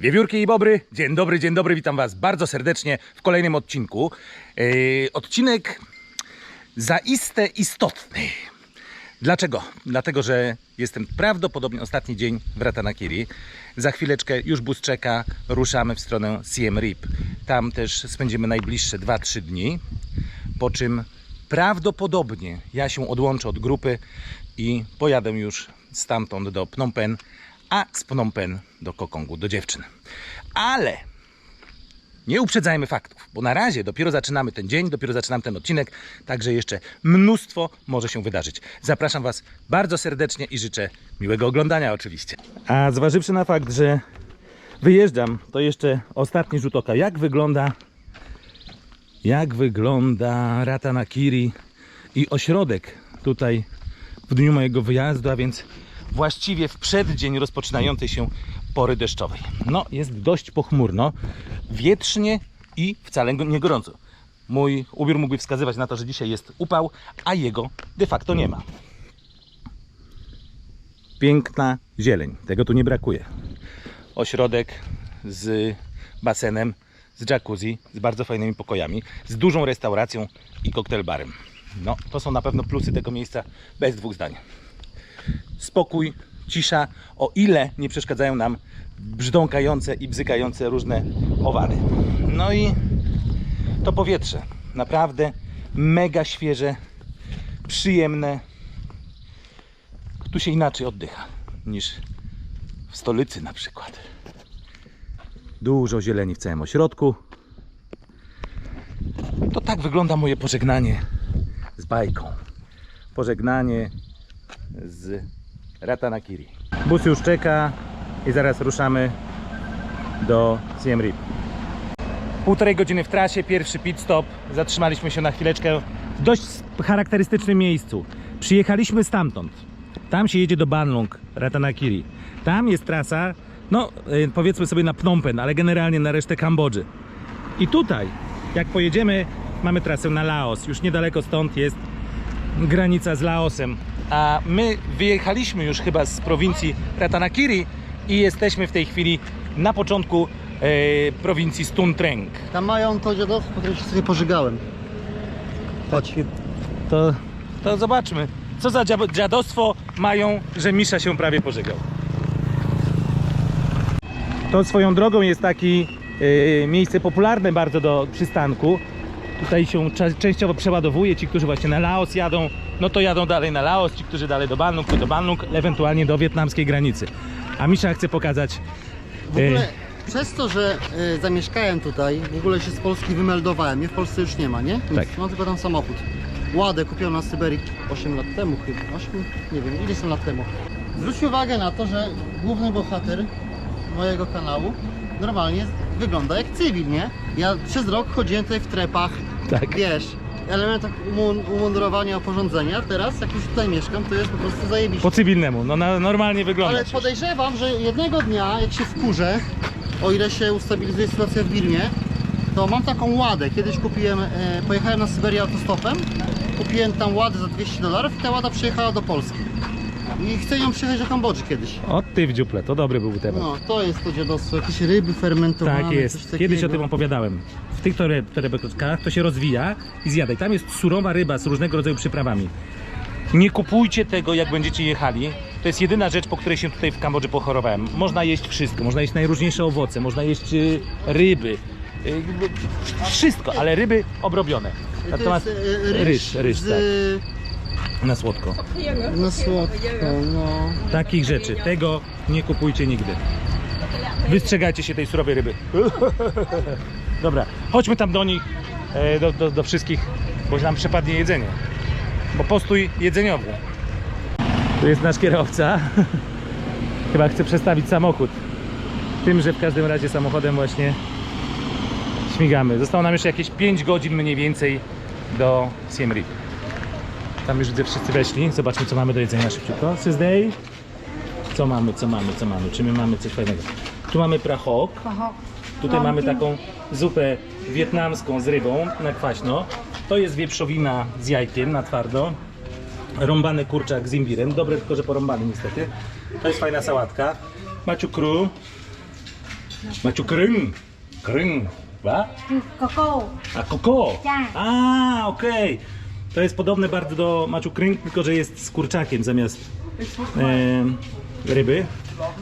Wiewiórki i Bobry, dzień dobry, dzień dobry, witam Was bardzo serdecznie w kolejnym odcinku. Yy, odcinek zaiste istotny. Dlaczego? Dlatego, że jestem prawdopodobnie ostatni dzień w Ratanakiri. Za chwileczkę już bus czeka, ruszamy w stronę Siem Reap. Tam też spędzimy najbliższe 2-3 dni, po czym prawdopodobnie ja się odłączę od grupy i pojadę już stamtąd do Phnom Penh, a z Phnom Penh do Kokongu, do dziewczyn. Ale nie uprzedzajmy faktów, bo na razie dopiero zaczynamy ten dzień, dopiero zaczynam ten odcinek, także jeszcze mnóstwo może się wydarzyć. Zapraszam Was bardzo serdecznie i życzę miłego oglądania oczywiście. A zważywszy na fakt, że wyjeżdżam, to jeszcze ostatni rzut oka. Jak wygląda jak wygląda Ratanakiri i ośrodek tutaj w dniu mojego wyjazdu, a więc właściwie w przeddzień rozpoczynającej się pory deszczowej. No, jest dość pochmurno, wietrznie i wcale nie gorąco. Mój ubiór mógłby wskazywać na to, że dzisiaj jest upał, a jego de facto nie ma. Piękna zieleń, tego tu nie brakuje. Ośrodek z basenem, z jacuzzi, z bardzo fajnymi pokojami, z dużą restauracją i koktajlbarem. No, to są na pewno plusy tego miejsca, bez dwóch zdań. Spokój, cisza, o ile nie przeszkadzają nam brzdąkające i bzykające różne owady. No i to powietrze, naprawdę mega świeże, przyjemne. Tu się inaczej oddycha niż w stolicy na przykład. Dużo zieleni w całym ośrodku. To tak wygląda moje pożegnanie z bajką. Pożegnanie z Ratanakiri. Bus już czeka i zaraz ruszamy do Siem Reap. Półtorej godziny w trasie, pierwszy pit stop. Zatrzymaliśmy się na chwileczkę w dość charakterystycznym miejscu. Przyjechaliśmy stamtąd. Tam się jedzie do Banlong, Ratanakiri. Tam jest trasa, no y, powiedzmy sobie na Phnom Penh, ale generalnie na resztę Kambodży. I tutaj, jak pojedziemy, mamy trasę na Laos. Już niedaleko stąd jest granica z Laosem. A my wyjechaliśmy już chyba z prowincji Ratanakiri i jesteśmy w tej chwili na początku e, prowincji Stuntreng. Tam mają to dziadostwo, które się sobie pożygałem. Chodź. To, to zobaczmy, co za dzia- dziadostwo mają, że Misza się prawie pożegał. To swoją drogą jest taki e, miejsce popularne bardzo do przystanku. Tutaj się częściowo przeładowuje. Ci, którzy właśnie na Laos jadą, no to jadą dalej na Laos. Ci, którzy dalej do Banlung, to do Banlung, ewentualnie do wietnamskiej granicy. A Misza chce pokazać W ogóle przez to, że y, zamieszkałem tutaj, w ogóle się z Polski wymeldowałem. Mnie w Polsce już nie ma, nie? Nic. Tak. Mam tylko tam samochód. Ładę kupiłem na Syberii 8 lat temu chyba. 8? Nie wiem, ile są lat temu. Zwróć uwagę na to, że główny bohater mojego kanału normalnie wygląda jak cywil, nie? Ja przez rok chodziłem tutaj w trepach, tak. wiesz, elementach umun- umundurowania, oporządzenia. Teraz, jak już tutaj mieszkam, to jest po prostu zajebiście. po cywilnemu. No na, normalnie wygląda. Ale podejrzewam, że jednego dnia, jak się wkurzę, o ile się ustabilizuje sytuacja w Birmie, to mam taką ładę. Kiedyś kupiłem, e, pojechałem na Syberię autostopem, kupiłem tam ładę za 200 dolarów i ta łada przyjechała do Polski. I chcę ją przyjechać do Kambodży kiedyś. O ty w dziuple, to dobry byłby temat. No, to jest to dziadostwo, jakieś ryby fermentowane, Tak coś jest. takiego. Kiedyś o tym opowiadałem. W tych tore- torebekach to się rozwija i zjadaj. Tam jest surowa ryba z różnego rodzaju przyprawami. Nie kupujcie tego, jak będziecie jechali. To jest jedyna rzecz, po której się tutaj w Kambodży pochorowałem. Można jeść wszystko, można jeść najróżniejsze owoce, można jeść y, ryby. Y, wszystko, ale ryby obrobione. To Natomiast jest e, ryż, ryż, z, tak, na słodko. Na słodko, no. Takich rzeczy, tego nie kupujcie nigdy. Wystrzegajcie się tej surowej ryby. Dobra, chodźmy tam do nich, e, do, do, do wszystkich, bo nam przepadnie jedzenie. Bo postój jedzeniowy. Tu jest nasz kierowca. Chyba chce przestawić samochód. Tym, że w każdym razie samochodem właśnie śmigamy. Zostało nam jeszcze jakieś 5 godzin mniej więcej do Siem Reap. Tam już widzę wszyscy weszli. Zobaczmy, co mamy do jedzenia szybciutko. Tuesday. Co mamy, co mamy, co mamy? Czy my mamy coś fajnego? Tu mamy prachok. Tutaj mamy taką zupę wietnamską z rybą na kwaśno. To jest wieprzowina z jajkiem na twardo. Rąbany kurczak z imbirem. Dobre, tylko że porąbany niestety. To jest fajna sałatka. Maciu kru. Maciu krym. Krym. Ba? Koko. A koko? Tak. A, okej. Okay. To jest podobne bardzo do Maciu krym, tylko że jest z kurczakiem zamiast e, ryby.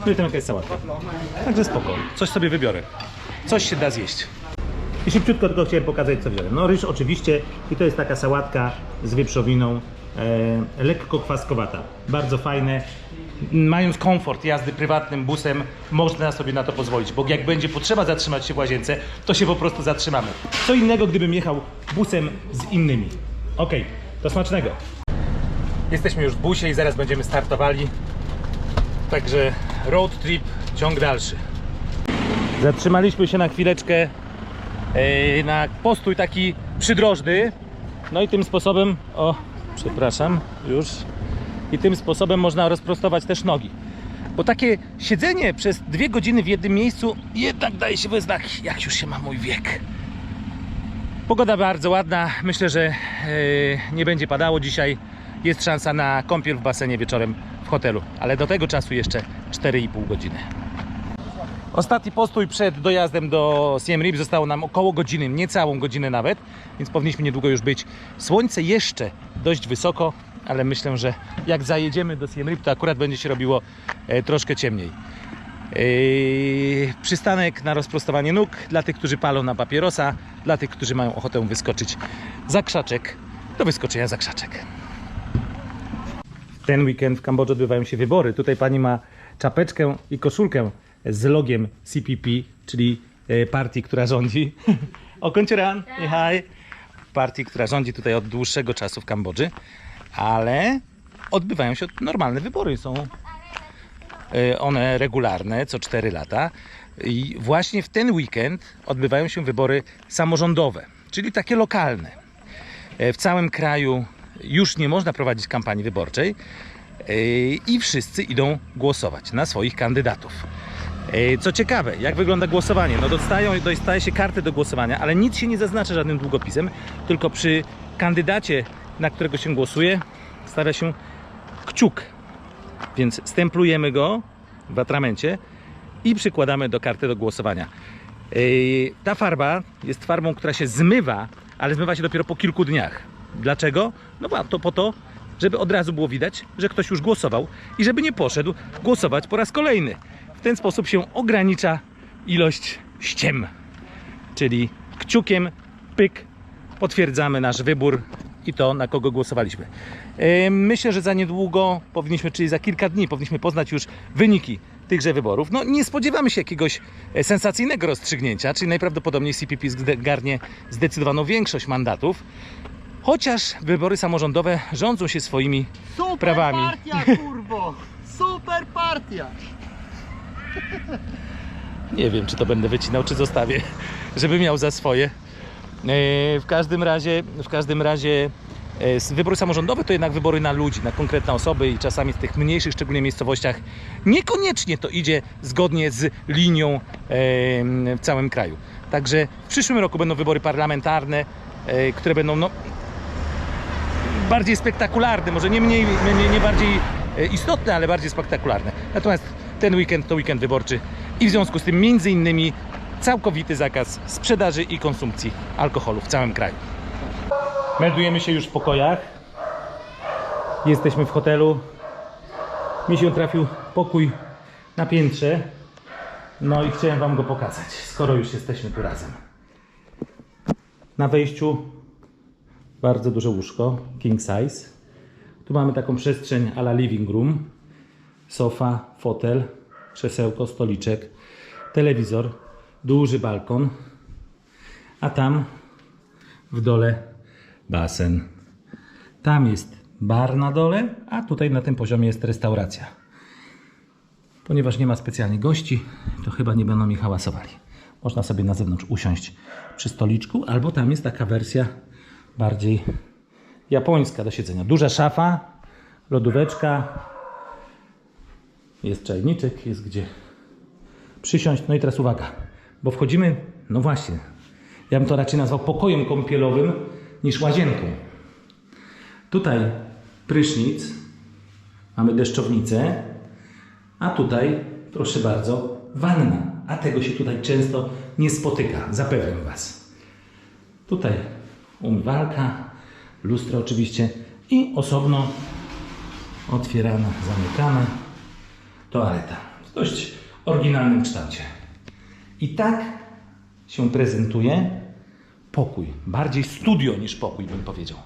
No i tam jakaś sałatka. Także spoko. Coś sobie wybiorę. Coś się da zjeść. I szybciutko tylko chciałem pokazać, co wziąłem. No ryż oczywiście i to jest taka sałatka z wieprzowiną, e, lekko kwaskowata. Bardzo fajne. Mając komfort jazdy prywatnym busem, można sobie na to pozwolić, bo jak będzie potrzeba zatrzymać się w łazience, to się po prostu zatrzymamy. Co innego, gdybym jechał busem z innymi. Okej, to smacznego. Jesteśmy już w busie i zaraz będziemy startowali. Także road trip, ciąg dalszy. Zatrzymaliśmy się na chwileczkę e, na postój taki przydrożny. No i tym sposobem, o, przepraszam, już. I tym sposobem można rozprostować też nogi. Bo takie siedzenie przez dwie godziny w jednym miejscu jednak daje się we znak, jak już się ma mój wiek. Pogoda bardzo ładna. Myślę, że e, nie będzie padało dzisiaj. Jest szansa na kąpiel w basenie wieczorem w hotelu, ale do tego czasu jeszcze 4,5 godziny. Ostatni postój przed dojazdem do Siem Reap zostało nam około godziny, niecałą godzinę nawet, więc powinniśmy niedługo już być. Słońce jeszcze dość wysoko, ale myślę, że jak zajedziemy do Siem Reap, to akurat będzie się robiło e, troszkę ciemniej. Yy, przystanek na rozprostowanie nóg dla tych, którzy palą na papierosa, dla tych, którzy mają ochotę wyskoczyć za krzaczek, do wyskoczenia za krzaczek. Ten weekend w Kambodży odbywają się wybory. Tutaj pani ma czapeczkę i koszulkę z logiem CPP, czyli e, partii, która rządzi. o, Konciuran, hi. Partii, która rządzi tutaj od dłuższego czasu w Kambodży, ale odbywają się normalne wybory. Są one regularne, co 4 lata. I właśnie w ten weekend odbywają się wybory samorządowe, czyli takie lokalne. E, W całym kraju już nie można prowadzić kampanii wyborczej e, i wszyscy idą głosować na swoich kandydatów. Co ciekawe, jak wygląda głosowanie? No dostają, dostaje się kartę do głosowania, ale nic się nie zaznacza żadnym długopisem, tylko przy kandydacie, na którego się głosuje, stawia się kciuk. Więc stemplujemy go w atramencie i przykładamy do karty do głosowania. Ta farba jest farbą, która się zmywa, ale zmywa się dopiero po kilku dniach. Dlaczego? No to po to, żeby od razu było widać, że ktoś już głosował i żeby nie poszedł głosować po raz kolejny. W ten sposób się ogranicza ilość ściem. Czyli kciukiem, pyk, potwierdzamy nasz wybór i to, na kogo głosowaliśmy. Myślę, że za niedługo powinniśmy, czyli za kilka dni, powinniśmy poznać już wyniki tychże wyborów. No, nie spodziewamy się jakiegoś e, sensacyjnego rozstrzygnięcia, czyli najprawdopodobniej CPP zgarnie zdecydowaną większość mandatów. Chociaż wybory samorządowe rządzą się swoimi Super prawami. partia, kurwo! Super partia! Nie wiem, czy to będę wycinał, czy zostawię, żeby miał za swoje. E, W każdym razie, w każdym razie e, wybory samorządowe to jednak wybory na ludzi, na konkretne osoby i czasami w tych mniejszych, szczególnie miejscowościach, niekoniecznie to idzie zgodnie z linią w całym kraju. Także w przyszłym roku będą wybory parlamentarne, e, które będą no, bardziej spektakularne, może nie mniej, nie, nie bardziej istotne, ale bardziej spektakularne. Natomiast ten weekend to weekend wyborczy i w związku z tym między innymi całkowity zakaz sprzedaży i konsumpcji alkoholu w całym kraju. Meldujemy się już w pokojach. Jesteśmy w hotelu. Mi się trafił pokój na piętrze. No i chciałem Wam go pokazać, skoro już jesteśmy tu razem. Na wejściu bardzo duże łóżko, king size. Tu mamy taką przestrzeń ala living room. Sofa, fotel, krzesełko, stoliczek, telewizor, duży balkon. A tam w dole basen. Tam jest bar na dole, a tutaj na tym poziomie jest restauracja. Ponieważ nie ma specjalnie gości, to chyba nie będą mi hałasowali. Można sobie na zewnątrz usiąść przy stoliczku, albo tam jest taka wersja bardziej japońska do siedzenia. Duża szafa, lodóweczka, jest czajniczek, jest gdzie przysiąść. No i teraz uwaga, bo wchodzimy, no właśnie, ja bym to raczej nazwał pokojem kąpielowym niż łazienką. Tutaj prysznic, mamy deszczownicę, a tutaj, proszę bardzo, wanna. a tego się tutaj często nie spotyka, zapewniam Was. Tutaj umywalka, lustro oczywiście i osobno otwierana, zamykana toaleta w dość oryginalnym kształcie. I tak się prezentuje pokój. Bardziej studio niż pokój, bym powiedział.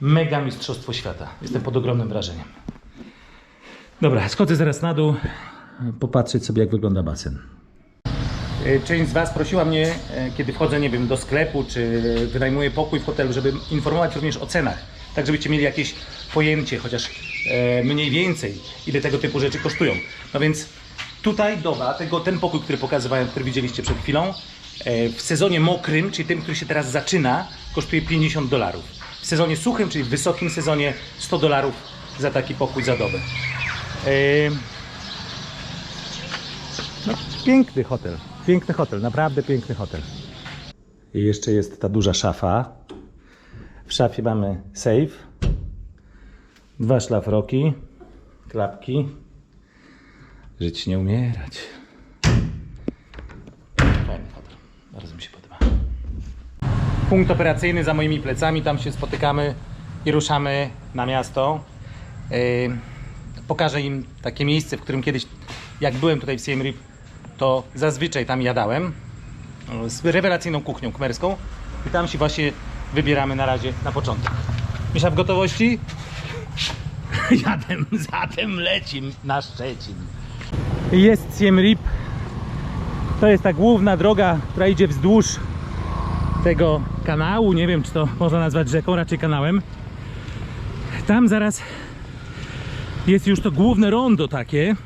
Mega mistrzostwo świata. Jestem pod ogromnym wrażeniem. Dobra, schodzę zaraz na dół, popatrzeć sobie, jak wygląda basen. E, Część z Was prosiła mnie, e, kiedy wchodzę, nie wiem, do sklepu, czy wynajmuję pokój w hotelu, żeby informować również o cenach, tak żebyście mieli jakieś pojęcie, chociaż e, mniej więcej, ile tego typu rzeczy kosztują. No więc tutaj doba, tego, ten pokój, który pokazywałem, który widzieliście przed chwilą, e, w sezonie mokrym, czyli tym, który się teraz zaczyna, kosztuje 50 dolarów. W sezonie suchym, czyli w wysokim sezonie, 100 dolarów za taki pokój za dobę. E, no, piękny hotel. Piękny hotel, naprawdę piękny hotel. I jeszcze jest ta duża szafa. W szafie mamy safe, dwa szlafroki, klapki. Żyć nie umierać. Fajny hotel. Bardzo mi się podoba. Punkt operacyjny za moimi plecami. Tam się spotykamy i ruszamy na miasto. Yy, pokażę im takie miejsce, w którym kiedyś, jak byłem tutaj w Siem Reap, to zazwyczaj tam jadałem z rewelacyjną kuchnią kmerską i tam się właśnie wybieramy na razie na początek. Misza w gotowości? Jadem, zatem lecim na Szczecin. Jest Siem Reap. To jest ta główna droga, która idzie wzdłuż tego kanału. Nie wiem, czy to można nazwać rzeką, raczej kanałem. Tam zaraz jest już to główne rondo takie.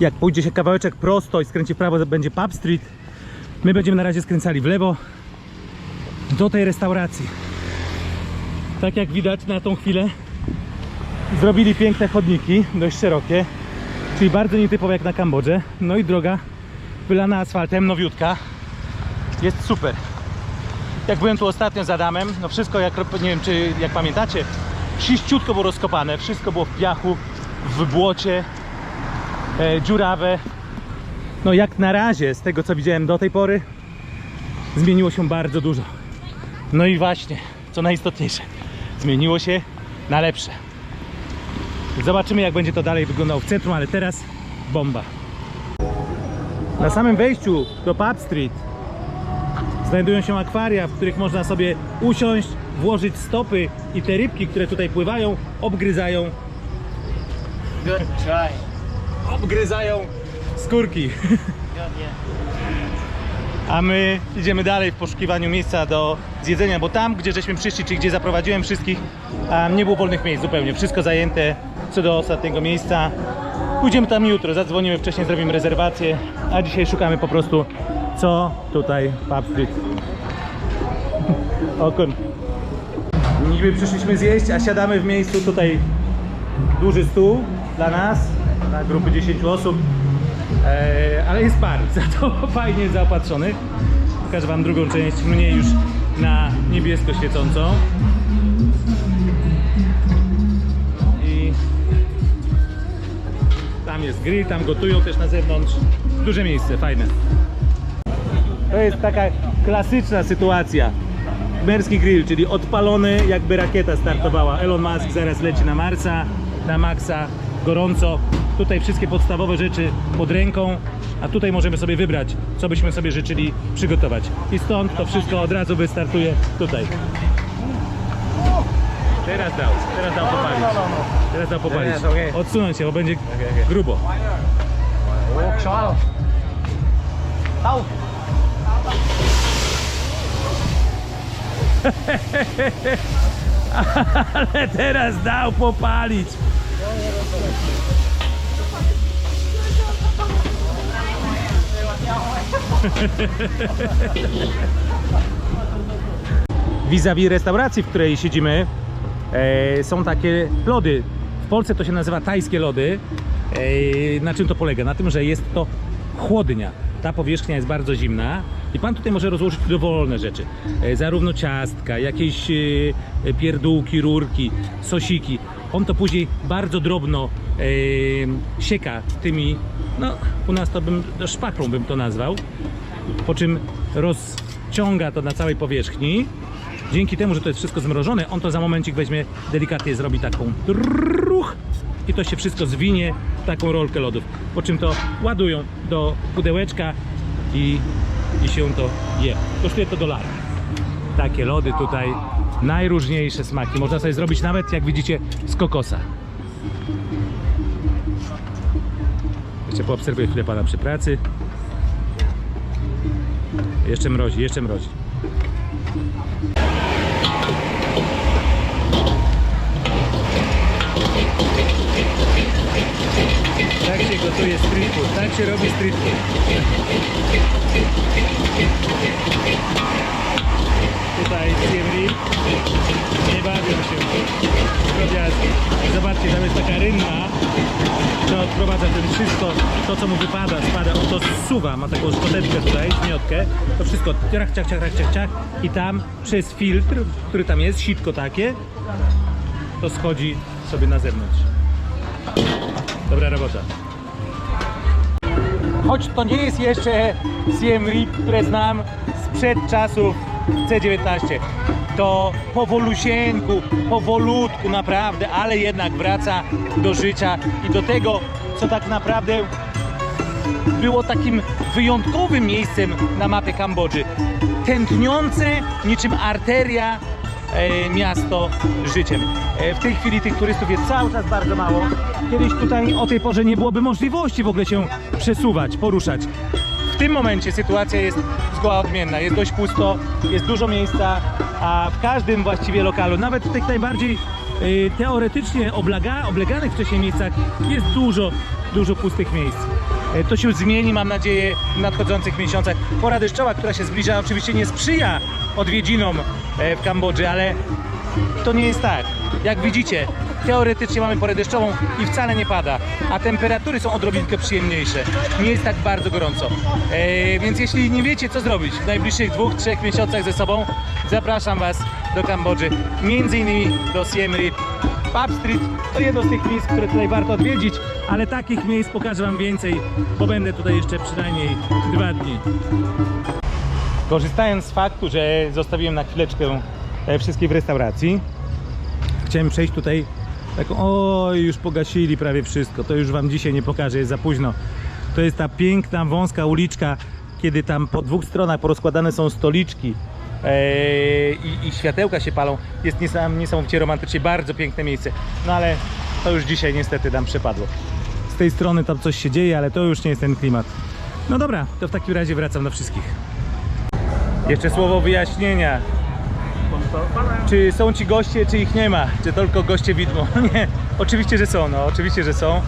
Jak pójdzie się kawałeczek prosto i skręci w prawo, będzie Pub Street. My będziemy na razie skręcali w lewo do tej restauracji. Tak jak widać na tą chwilę zrobili piękne chodniki, dość szerokie, czyli bardzo nietypowe jak na Kambodży. No i droga wylana asfaltem, nowiutka. Jest super. Jak byłem tu ostatnio z Adamem, no wszystko jak, nie wiem czy jak pamiętacie, czyściutko było rozkopane, wszystko było w piachu, w błocie, e, dziurawe. No jak na razie, z tego co widziałem do tej pory, zmieniło się bardzo dużo. No i właśnie, co najistotniejsze, zmieniło się na lepsze. Zobaczymy jak będzie to dalej wyglądało w centrum, ale teraz bomba. Na samym wejściu do Pub Street znajdują się akwaria, w których można sobie usiąść, włożyć stopy i te rybki, które tutaj pływają, obgryzają Good try. obgryzają skórki. A my idziemy dalej w poszukiwaniu miejsca do zjedzenia, bo tam, gdzie żeśmy przyszli, czyli gdzie zaprowadziłem wszystkich, nie było wolnych miejsc zupełnie. Wszystko zajęte do ostatniego miejsca. Pójdziemy tam jutro, zadzwonimy wcześniej, zrobimy rezerwację, a dzisiaj szukamy po prostu co tutaj Pub Street. Okon. Niby przyszliśmy zjeść, a siadamy w miejscu tutaj duży stół dla nas, na grupy 10 osób. E, ale jest park, za to fajnie zaopatrzony. Pokażę Wam drugą część, mniej już na niebiesko świecącą. Jest grill, tam gotują też na zewnątrz. Duże miejsce, fajne. To jest taka klasyczna sytuacja. Merski grill, czyli odpalony jakby rakieta startowała. Elon Musk zaraz leci na Marsa, na Maxa, gorąco. Tutaj wszystkie podstawowe rzeczy pod ręką, a tutaj możemy sobie wybrać, co byśmy sobie życzyli przygotować. I stąd to wszystko od razu wystartuje tutaj. Teraz dał, teraz dał popalić. Teraz dał popalić. Teraz, okej. Odsunąć się, bo będzie grubo. Oh, Charles. Tao. Ale teraz dał popalić. Vis-a-vis restauracji, w której siedzimy, e, są takie lody. W Polsce to się nazywa tajskie lody. E, na czym to polega? Na tym, że jest to chłodnia. Ta powierzchnia jest bardzo zimna i pan tutaj może rozłożyć dowolne rzeczy. E, zarówno ciastka, jakieś pierdółki, rurki, sosiki. On to później bardzo drobno sieka tymi no u nas to bym, no, szpachlą bym to nazwał, po czym rozciąga to na całej powierzchni. Dzięki temu, że to jest wszystko zmrożone, on to za momencik weźmie, delikatnie zrobi taką ruch i to się wszystko zwinie w taką rolkę lodów. Po czym to ładują do pudełeczka i, i się to je. Kosztuje to dolara. Takie lody tutaj, najróżniejsze smaki. Można sobie zrobić nawet, jak widzicie, z kokosa. Jeszcze poobserwuję chwilę pana przy pracy. Jeszcze mrozi, jeszcze mrozi. Tak się gotuje street food, tak się robi street food. Tutaj CMR nie bawią się. Drobiazgi. Zobaczcie, tam jest taka rynna, to odprowadza ten wszystko, to co mu wypada, spada, on to zsuwa, ma taką szczoteczkę tutaj, śmiotkę, to wszystko. Ciach, ciach, ciach, ciach, ciach. I tam przez filtr, który tam jest, sitko takie, to schodzi sobie na zewnątrz. Dobra robota. Choć to nie jest jeszcze Siem Reap, które znam sprzed czasów C19, to powolusieńku, powolutku naprawdę, ale jednak wraca do życia i do tego, co tak naprawdę było takim wyjątkowym miejscem na mapie Kambodży. Tętniące niczym arteria miasto życiem. E, w tej chwili tych turystów jest cały czas bardzo mało. Kiedyś tutaj o tej porze nie byłoby możliwości w ogóle się przesuwać, poruszać. W tym momencie sytuacja jest zgoła odmienna. Jest dość pusto, jest dużo miejsca, a w każdym właściwie lokalu, nawet w tych najbardziej y, teoretycznie oblega, obleganych wcześniej miejscach jest dużo, dużo pustych miejsc. E, To się zmieni, mam nadzieję, w nadchodzących miesiącach. Pora deszczowa, która się zbliża, oczywiście nie sprzyja odwiedzinom e, w Kambodży, ale to nie jest tak. Jak widzicie, teoretycznie mamy porę deszczową i wcale nie pada, a temperatury są odrobinkę przyjemniejsze. Nie jest tak bardzo gorąco. E, więc jeśli nie wiecie, co zrobić w najbliższych dwóch, trzech miesiącach ze sobą, zapraszam Was do Kambodży, między innymi do Siem Reap. Pub Street to jedno z tych miejsc, które tutaj warto odwiedzić, ale takich miejsc pokażę Wam więcej, bo będę tutaj jeszcze przynajmniej dwa dni. Korzystając z faktu, że zostawiłem na chwileczkę e, wszystkich w restauracji, chciałem przejść tutaj taką, oj, już pogasili prawie wszystko, to już Wam dzisiaj nie pokażę, jest za późno. To jest ta piękna, wąska uliczka, kiedy tam po dwóch stronach porozkładane są stoliczki i, i światełka się palą. Jest niesam, niesamowicie romantycznie, bardzo piękne miejsce. No ale to już dzisiaj niestety nam przepadło. Z tej strony tam coś się dzieje, ale to już nie jest ten klimat. No dobra, to w takim razie wracam do wszystkich. Jeszcze słowo wyjaśnienia. Czy są ci goście, czy ich nie ma? Czy tylko goście widmo? Nie, oczywiście, że są, no oczywiście, że są.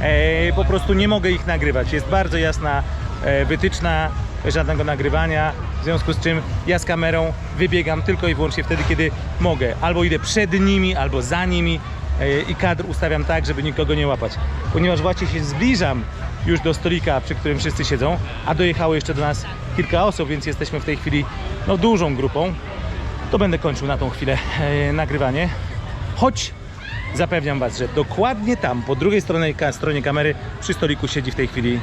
E, po prostu nie mogę ich nagrywać. Jest bardzo jasna e, wytyczna żadnego nagrywania, w związku z czym ja z kamerą wybiegam tylko i wyłącznie wtedy, kiedy mogę. Albo idę przed nimi, albo za nimi e, i kadr ustawiam tak, żeby nikogo nie łapać. Ponieważ właśnie się zbliżam już do stolika, przy którym wszyscy siedzą, a dojechało jeszcze do nas kilka osób, więc jesteśmy w tej chwili no, dużą grupą to będę kończył na tą chwilę e, nagrywanie. Choć zapewniam Was, że dokładnie tam, po drugiej stronie, ka- stronie kamery, przy stoliku siedzi w tej chwili,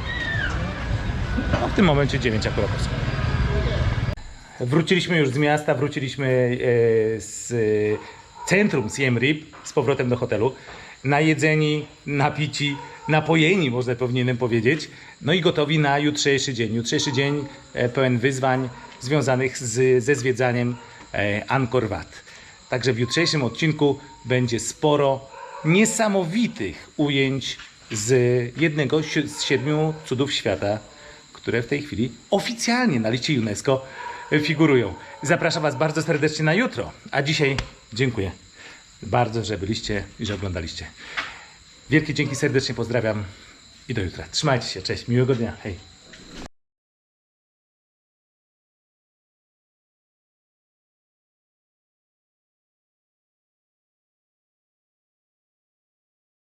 no w tym momencie 9 akurat osób. Wróciliśmy już z miasta, wróciliśmy e, z centrum Siem Reap z powrotem do hotelu. Najedzeni, napici, napojeni, można powinienem powiedzieć. No i gotowi na jutrzejszy dzień. Jutrzejszy dzień e, pełen wyzwań związanych z, ze zwiedzaniem e, Angkor Wat. Także w jutrzejszym odcinku będzie sporo niesamowitych ujęć z jednego z siedmiu cudów świata, które w tej chwili oficjalnie na liście UNESCO figurują. Zapraszam Was bardzo serdecznie na jutro, a dzisiaj dziękuję bardzo, że byliście i że oglądaliście. Wielkie dzięki, serdecznie pozdrawiam i do jutra. Trzymajcie się, cześć, miłego dnia, hej.